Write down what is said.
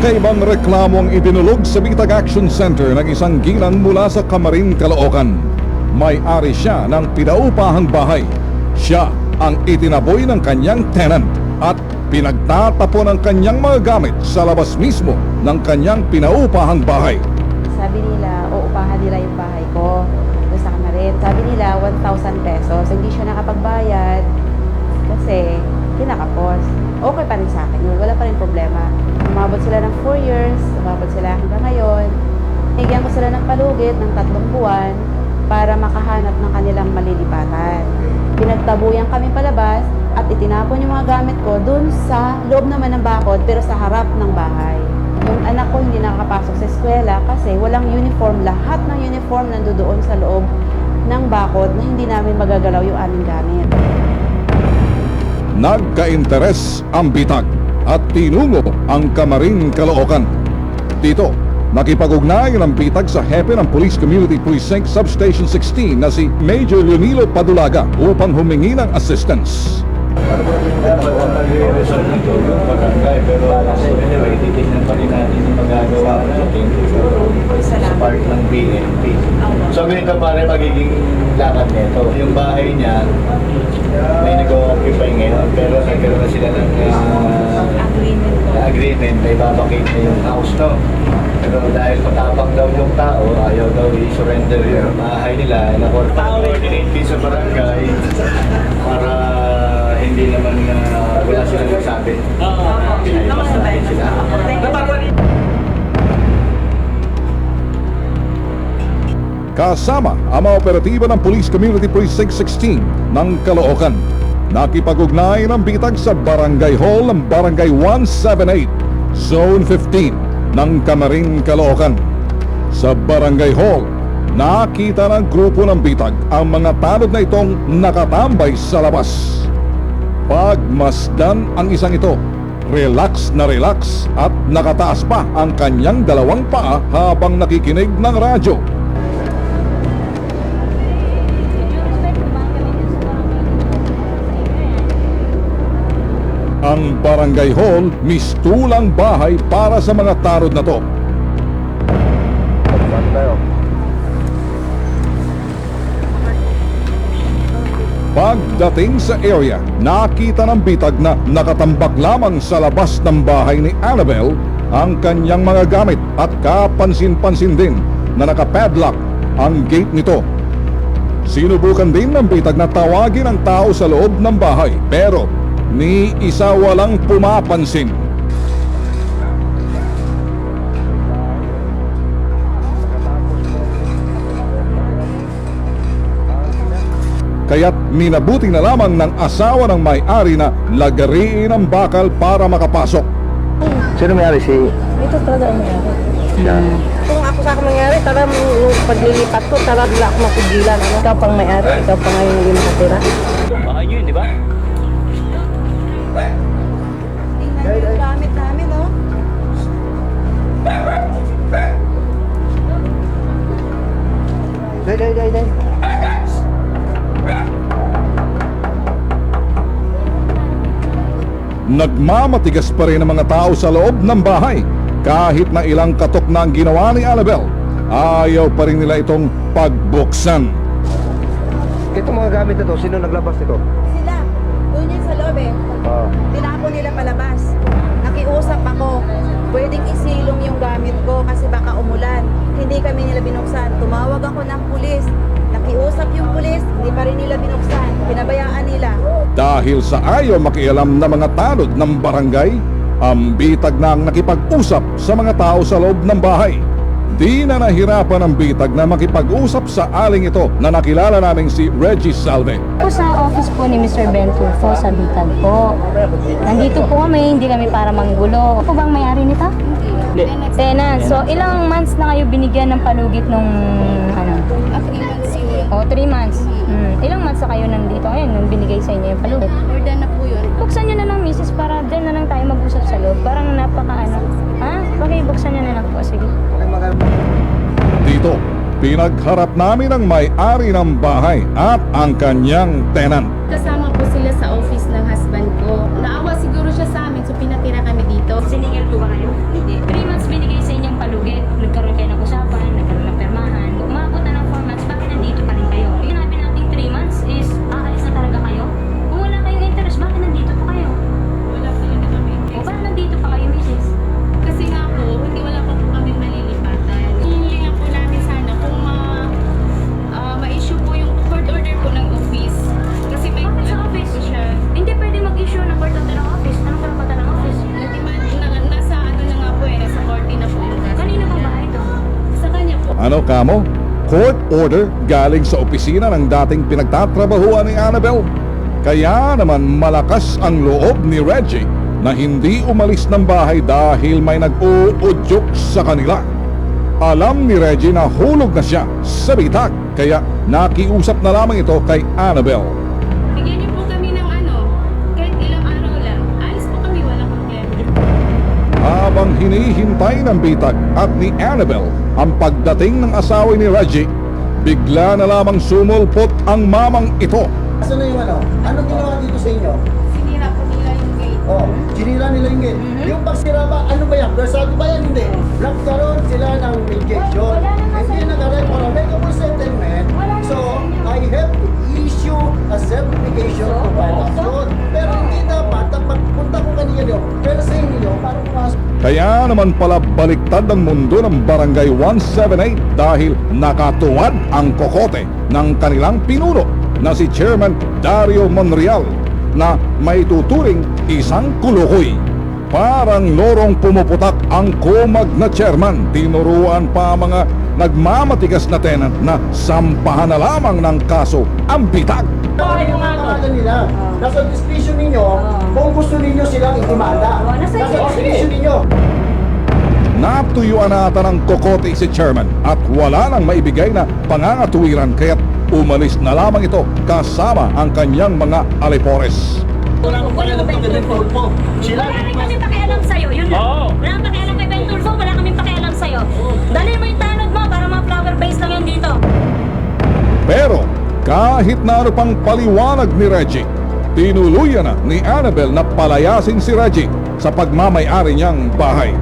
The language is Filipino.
Kakaibang reklamo ang idinulog sa Bitag Action Center ng isang ginang mula sa Kamarin, Caloocan. May-ari siya ng pinaupahang bahay. Siya ang itinaboy ng kanyang tenant at pinagtatapon ang kanyang mga gamit sa labas mismo ng kanyang pinaupahang bahay. Sabi nila, uupahan nila yung bahay ko. Doon sa kamarin. Sabi nila, 1,000 pesos. Hindi siya nakapagbayad kasi kinakapos. Okay pa rin sa akin yun. Wala pa rin problema. Umabot sila ng 4 years. Umabot sila hanggang ngayon. Higyan ko sila ng palugit ng tatlong buwan para makahanap ng kanilang malilipatan. Pinagtabuyan kami palabas at itinapon yung mga gamit ko dun sa loob naman ng bakod pero sa harap ng bahay. Yung anak ko hindi nakakapasok sa eskwela kasi walang uniform. Lahat ng uniform nandoon sa loob ng bakod na hindi namin magagalaw yung aming gamit. Nagka-interes ang bitag at tinungo ang Kamarin Caloocan. Dito, nakipag-ugnay ng bitag sa hepe ng Police Community Precinct Substation 16 na si Major Leonilo Padulaga upang humingi ng assistance. Sa part ng BNP. So ganito pare magiging lakad nito. Yung bahay niya may nag-occupy ngayon pero nagkaroon na sila ng uh, Agreement ko. agreement na ibabakate na yung house no. Pero dahil matapang daw yung tao, ayaw daw i-surrender yung bahay nila. Na-coordinate din Kasama ang mga operatiba ng Police Community Precinct 16 ng Caloocan. Nakipag-ugnay ng bitag sa Barangay Hall ng Barangay 178, Zone 15 ng Camarin, Caloocan. Sa Barangay Hall, nakita ng grupo ng bitag ang mga tanod na itong nakatambay sa labas. Pagmasdan ang isang ito, relax na relax at nakataas pa ang kanyang dalawang paa habang nakikinig ng radyo. Ang Barangay Hall, mistulang bahay para sa mga tarod na to. Pagdating sa area, nakita ng bitag na nakatambak lamang sa labas ng bahay ni Annabel ang kanyang mga gamit at kapansin-pansin din na nakapadlock ang gate nito. Sinubukan din ng bitag na tawagin ang tao sa loob ng bahay pero ni isa walang pumapansin. Kaya't minabuti na lamang ng asawa ng may-ari na lagariin ang bakal para makapasok. Sino may-ari si... Ito talaga ang nangyari. Yan. Kung ako sa akin nangyari, tara yung paglilipat ko, tara bila ako mapigilan. Ano? Ikaw pang may-ari, ikaw pa ngayon hindi makatira. Baka yun, di ba? Tingnan yung gamit namin, no? Day, day, day, day. Nagmamatigas pa rin ang mga tao sa loob ng bahay kahit na ilang katok na ang ginawa ni Annabel. Ayaw pa rin nila itong pagbuksan. Itong mga gamit na to, sino naglabas nito? Sila, Ah. Tinapon nila palabas. Nakiusap ako. Pwedeng isilong yung gamit ko kasi baka umulan. Hindi kami nila binuksan. Tumawag ako ng pulis. Nakiusap yung pulis, hindi pa rin nila binuksan. Pinabayaan nila. Dahil sa ayaw makialam na mga tanod ng barangay, ang bitag na ang nakipag-usap sa mga tao sa loob ng bahay. Di na nahirapan ang bitag na makipag-usap sa aling ito na nakilala naming si Reggie Salve. po sa office po ni Mr. Ben Tulfo sa Bitag po. Nandito po kami, hindi kami para manggulo. Ako bang may-ari nito? Tenant. So, ilang months na kayo binigyan ng palugit nung ano? Oh, three months. Hmm. Ilang months na kayo nandito ngayon nung binigay sa inyo yung palugit? More than na po yun. Buksan nyo na lang, misis, para dyan na lang tayo mag-usap sa loob. Parang napaka ano. Ha? Okay, buksan nyo na lang po. Sige. Dito, pinagharap namin ang may-ari ng bahay at ang kanyang tenant. Kasama Ano kamo? Court order galing sa opisina ng dating pinagtatrabahuan ni Annabel. Kaya naman malakas ang loob ni Reggie na hindi umalis ng bahay dahil may nag-uudyok sa kanila. Alam ni Reggie na hulog na siya sa bitag kaya nakiusap na lamang ito kay Annabel. Habang hinihintay ng bitag at ni Annabel ang pagdating ng asawa ni Reggie, bigla na lamang sumulpot ang mamang ito. Asan na yung ano? Anong ginawa dito sa inyo? Sinira po nila yung gate. Oh, sinira nila yung gate. Yung pagsira ba, ano ba yan? Versado ba yan? Hindi. Nagkaroon sila ng mediation. Hindi nag-aray para make a settlement. So, Kaya naman pala baliktad ang mundo ng Barangay 178 dahil nakatuwad ang kokote ng kanilang pinuno na si Chairman Dario Monreal na may tuturing isang kulukoy. Parang lorong pumuputak ang kumag na chairman. Tinuruan pa mga nagmamatigas na tenant na sampahan na lamang ng kaso ang bitag. Ano nila? Nasa discretion ninyo kung gusto ninyo silang itimanda. Nasa discretion ninyo. Natuyuan na ata ng kokote si chairman at wala nang maibigay na pangangatuwiran kaya't umalis na lamang ito kasama ang kanyang mga alipores. Wala kang pala ng Tulfo. Sila, Wala rin kami pakialam sa'yo, yun lang. Wala kang pakialam kay Ben Tulfo, wala kami pakialam sa'yo. Dali mo yung tanod mo para mga flower base lang yan dito. Pero kahit na ano pang paliwanag ni Reggie, tinuluyan ni Annabel na palayasin si Reggie sa pagmamayari niyang bahay.